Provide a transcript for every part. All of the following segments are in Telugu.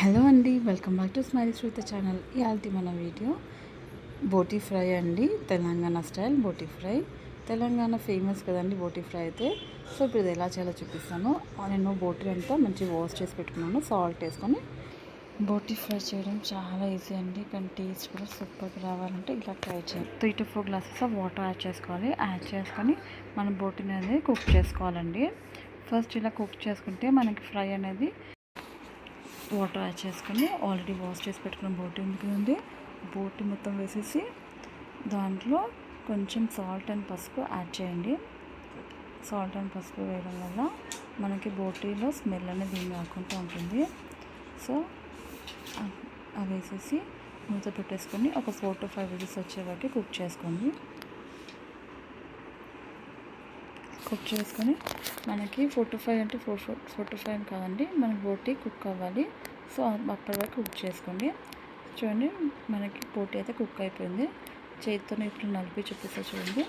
హలో అండి welcome back to smile Shruta channel. ఇవాళ మన వీడియో బోటీ ఫ్రై అండి. తెలంగాణ స్టైల్ బోటీ ఫ్రై. తెలంగాణ ఫేమస్ కదండి బోటీ ఫ్రై అయితే. సో ఇప్పుడు ఇది ఎలా చేయాలో చూపిస్తాను. నేను బోటీ అంతా మంచి వాష్ చేసి పెట్టుకున్నాను. సాల్ట్ వేసుకొని బోటీ ఫ్రై చేయడం చాలా ఈజీ అండి. కానీ టేస్ట్ కూడా సూపర్గా రావాలంటే ఇలా ట్రై చేయాలి. Three to four glasses of water add చేసుకోవాలి. యాడ్ చేసుకొని మనం బోటీని అనేది కుక్ చేసుకోవాలండి. ఫస్ట్ ఇలా కుక్ చేసుకుంటే మనకి ఫ్రై అనేది వాటర్ యాడ్ చేసుకొని ఆల్రెడీ వాష్ చేసి పెట్టుకున్న బోటి ఉంది బోటి మొత్తం వేసేసి దాంట్లో కొంచెం సాల్ట్ అండ్ పసుపు యాడ్ చేయండి. సాల్ట్ అండ్ పసుపు వేయడం వల్ల మనకి బోటీలో స్మెల్ అనేది ఏం రాకుండా ఉంటుంది. సో అవి వేసేసి మూత పెట్టేసుకొని ఒక ఫోర్ టు ఫైవ్ విజిల్స్ వచ్చే వరకు కుక్ చేసుకోండి. కుక్ చేసుకొని మనకి ఫోర్ టు ఫైవ్ అంటే four four four to five కాదండి. మనకి బోటీ కుక్ అవ్వాలి. సో అప్పటి వరకు కుక్ చేసుకోండి. చూడండి మనకి బోటీ అయితే కుక్ అయిపోయింది. చేతితో ఇప్పుడు నలిపి చూపిస్తా చూడండి.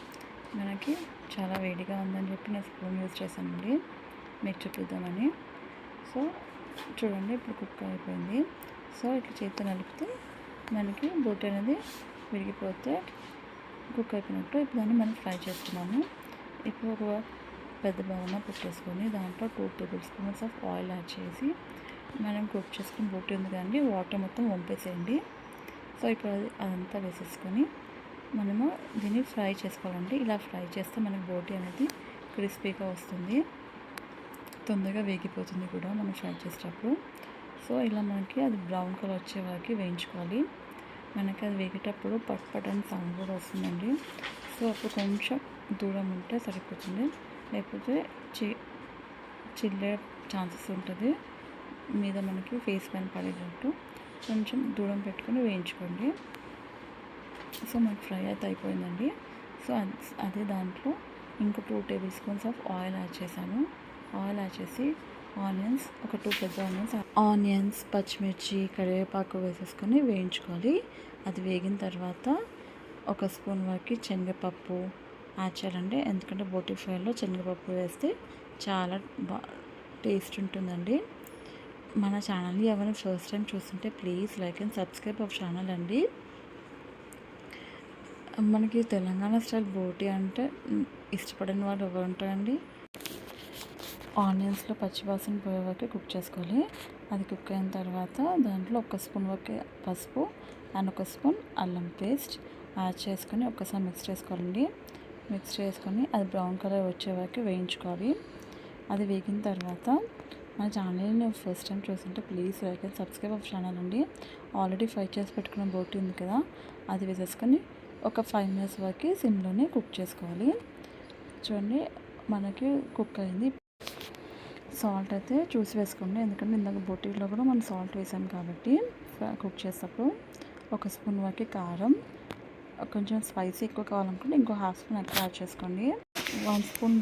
మనకి చాలా వేడిగా ఉందని చెప్పి నేను స్పూన్ యూజ్ చేశానండి. మీకు చూపిద్దామని. సో చూడండి ఇప్పుడు కుక్ అయిపోయింది. సో ఇట్లా చేతితో నలిపితే మనకి బోటీ అనేది విరిగిపోతే కుక్ అయిపోయినట్టు ఇప్పుడు దాన్ని మనం ఫ్రై చేస్తున్నాము ఇప్పుడు ఒక పెద్ద బౌన పెట్టేసుకొని దాంట్లో two tablespoons of oil add చేసి మనం కుక్ చేసుకుని బోటి ఉంది కదండి వాటర్ మొత్తం వంపేసేయండి. సో ఇప్పుడు అది అదంతా వేసేసుకొని మనము దీన్ని ఫ్రై చేసుకోవాలండి. ఇలా ఫ్రై చేస్తే మనకి బోటి అనేది క్రిస్పీగా వస్తుంది. తొందరగా వేగిపోతుంది కూడా మనం ఫ్రై చేసేటప్పుడు. సో ఇలా మనకి అది బ్రౌన్ కలర్ వచ్చే వరకు వేయించుకోవాలి. మనకి అది వేగేటప్పుడు పట్ పట్ అని సౌండ్ కూడా వస్తుందండి. సో అప్పుడు కొంచెం దూరం ఉంటే సరిపోతుంది. లేకపోతే చి చిల్లే ఛాన్సెస్ ఉంటుంది. మీద మనకి ఫేస్ పైన పడేటట్టు కొంచెం దూరం పెట్టుకొని వేయించుకోండి. సో మనకి ఫ్రై అయితే అయిపోయిందండి. సో అదే దాంట్లో ఇంకో two tablespoons of oil add చేశాను. ఆయిల్ యాడ్ చేసి ఆనియన్స్ ఒక టూ పెద్ద ఆనియన్స్ ఆనియన్స్ పచ్చిమిర్చి కరివేపాకు వేసేసుకొని వేయించుకోవాలి. అది వేగిన తర్వాత ఒక స్పూన్ వరకు శనగపప్పు యాడ్ చేయాలండి ఎందుకంటే బోటి ఫ్రైలో శనగపప్పు వేస్తే చాలా బా టేస్ట్ ఉంటుందండి. మన ఛానల్ని ఎవరైనా ఫస్ట్ టైం చూస్తుంటే please like and subscribe our channel అండి. మనకి తెలంగాణ స్టైల్ బోటి అంటే ఇష్టపడిన వాళ్ళు ఎవరు ఉంటారండి? ఆనియన్స్లో పచ్చివాసన పోయే వరకు కుక్ చేసుకోవాలి. అది కుక్ అయిన తర్వాత దాంట్లో ఒక స్పూన్ వరకు పసుపు అండ్ ఒక స్పూన్ అల్లం పేస్ట్ యాడ్ చేసుకొని ఒకసారి మిక్స్ చేసుకోవాలండి. మిక్స్ చేసుకొని అది బ్రౌన్ కలర్ వచ్చే వరకు వేయించుకోవాలి. అది వేగిన తర్వాత మన ఛానల్ని ఫస్ట్ టైం చూస్తుంటే please like and subscribe of channel అండి. ఆల్రెడీ ఫ్రై చేసి పెట్టుకున్న బోటి ఉంది కదా అది వేసేసుకొని ఒక ఫైవ్ మినిట్స్ వరకు సిమ్లోనే కుక్ చేసుకోవాలి. చూడండి మనకి కుక్ అయింది. సాల్ట్ అయితే చూసి వేసుకోండి ఎందుకంటే ఇందాక బొట్టిలో కూడా మనం సాల్ట్ వేసాం కాబట్టి కుక్ చేసేటప్పుడు ఒక స్పూన్ వరకు కారం కొంచెం స్పైసీ ఎక్కువ కావాలనుకుంటే ఇంకో హాఫ్ స్పూన్ ఎక్కువ యాడ్ చేసుకోండి. వన్ స్పూన్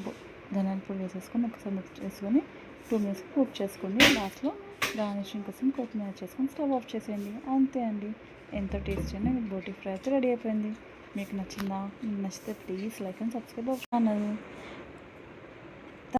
ధనియాల పొడి వేసేసుకొని ఒకసారి మిక్స్ చేసుకొని టూ మినిట్స్ కుక్ చేసుకోండి. లాస్ట్లో గార్నిషింగ్ కోసం కొత్తిమీర చేసుకొని స్టవ్ ఆఫ్ చేసేయండి. అంతే అండి. ఎంత టేస్ట్ అయినా మీకు బోటీ ఫ్రై అయితే రెడీ అయిపోయింది. మీకు నచ్చిందా? నచ్చితే please like and subscribe channel.